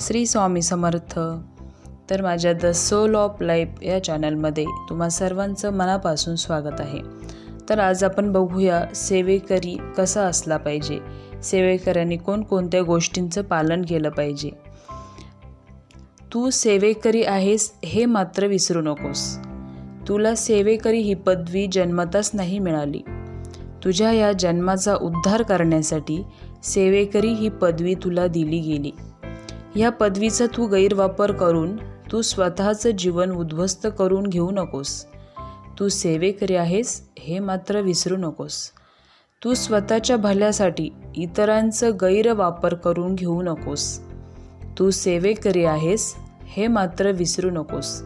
श्री स्वामी समर्थ. तर माझ्या the soul of life या चॅनलमध्ये तुम्हा सर्वांचं मनापासून स्वागत आहे. तर आज आपण बघूया सेवेकरी कसा असला पाहिजे? सेवेकऱ्यांनी कोणकोणत्या गोष्टींचं पालन केलं पाहिजे? तू सेवेकरी आहेस हे मात्र विसरू नकोस. तुला सेवेकरी ही पदवी जन्मताच नाही मिळाली. तुझ्या या जन्माचा उद्धार करण्यासाठी सेवेकरी ही पदवी तुला दिली गेली. या पदवीचा तू गैरवापर करून तू स्वतःचं जीवन उद्ध्वस्त करून घेऊ नकोस. तू सेवेकरी आहेस हे मात्र विसरू नकोस. तू स्वतःच्या भल्यासाठी इतरांचं गैरवापर करून घेऊ नकोस. तू सेवेकरी आहेस हे मात्र विसरू नकोस.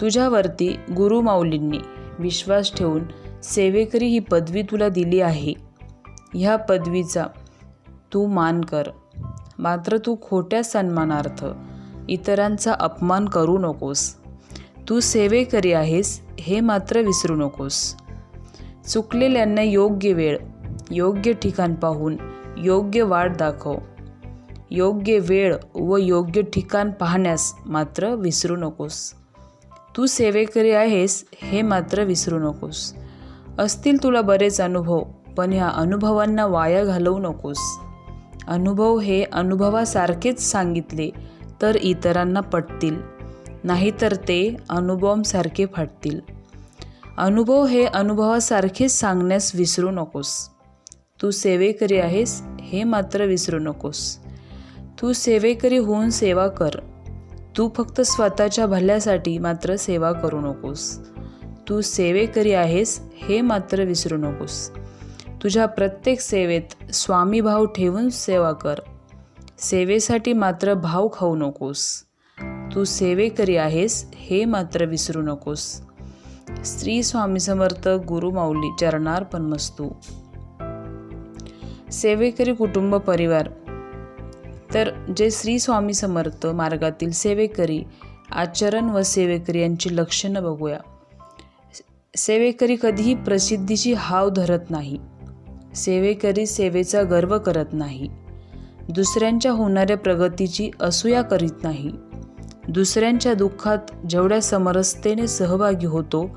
तुझ्यावरती गुरुमाऊलींनी विश्वास ठेवून सेवेकरी ही पदवी तुला दिली आहे. ह्या पदवीचा तू मान कर. मात्र तू खोट्या सन्मानार्थ इतरांचा अपमान करू नकोस. तू सेवेकरी आहेस हे मात्र विसरू नकोस. चुकलेल्यांना योग्य वेळ योग्य ठिकाण पाहून योग्य वाट दाखव. योग्य वेळ व योग्य ठिकाण पाहण्यास मात्र विसरू नकोस. तू सेवेकरी आहेस हे मात्र विसरू नकोस. असतील तुला बरेच अनुभव पण ह्या अनुभवांना वाया घालवू नकोस. अनुभव हे अनुभवासारखेच सांगितले तर इतरांना पटतील. नाहीतर ते अनुभवांसारखे फाटतील. अनुभव हे अनुभवासारखेच सांगण्यास विसरू नकोस. तू सेवेकरी आहेस हे मात्र विसरू नकोस. तू सेवेकरी होऊन सेवा कर. तू फक्त स्वतःच्या भल्यासाठी मात्र सेवा करू नकोस. तू सेवेकरी आहेस हे मात्र विसरू नकोस. तुझ्या प्रत्येक सेवेत स्वामीभाव ठेवून सेवा कर. सेवेसाठी मात्र भाव खाऊ नकोस. तू सेवेकरी आहेस हे मात्र विसरू नकोस. श्री स्वामी समर्थ गुरुमाऊली चरणार पण मस्तू. सेवेकरी कुटुंब परिवार. तर जे श्री स्वामी समर्थ मार्गातील सेवेकरी आचरण व सेवेकरी यांची लक्षणं बघूया. सेवेकरी कधीही प्रसिद्धीची हाव धरत नाही. सेवेकरी सेवेचा गर्व करत नाही. दुसऱ्यांच्या होणाऱ्या प्रगतीची असूया करीत नाही. दुसऱ्यांच्या दुःखात जेवढ्या समरसतेने सहभागी होतो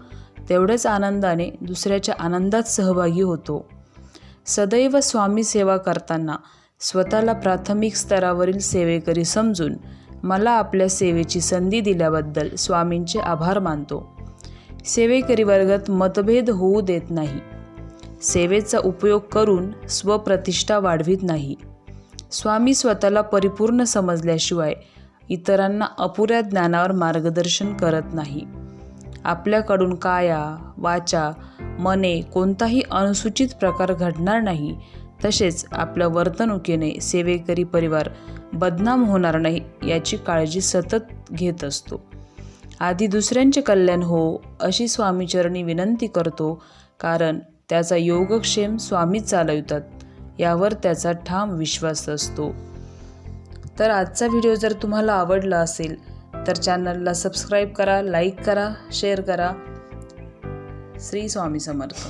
तेवढ्याच आनंदाने दुसऱ्याच्या आनंदात सहभागी होतो. सदैव स्वामी सेवा करताना स्वतःला प्राथमिक स्तरावरील सेवेकरी समजून मला आपल्या सेवेची संधी दिल्याबद्दल स्वामींचे आभार मानतो. सेवेकरी वर्गात मतभेद होऊ देत नाही. सेवेचा उपयोग करून स्वप्रतिष्ठा वाढवित नाही. स्वामी स्वतःला परिपूर्ण समजल्याशिवाय इतरांना अपुऱ्या ज्ञानावर मार्गदर्शन करत नाही. आपल्याकडून काया वाचा मने कोणताही अनुसूचित प्रकार घडणार नाही. तसेच आपल्या वर्तणुकीने सेवेकरी परिवार बदनाम होणार नाही याची काळजी सतत घेत असतो. आधी दुसऱ्यांचे कल्याण हो अशी स्वामीचरणी विनंती करतो कारण त्याचा योगक्षेम स्वामीच चालवितात. यावर त्याचा ठाम विश्वास असतो. तर आजचा व्हिडिओ जर तुम्हाला आवडला असेल तर चॅनलला सबस्क्राईब करा लाईक करा शेअर करा. श्री स्वामी समर्थ.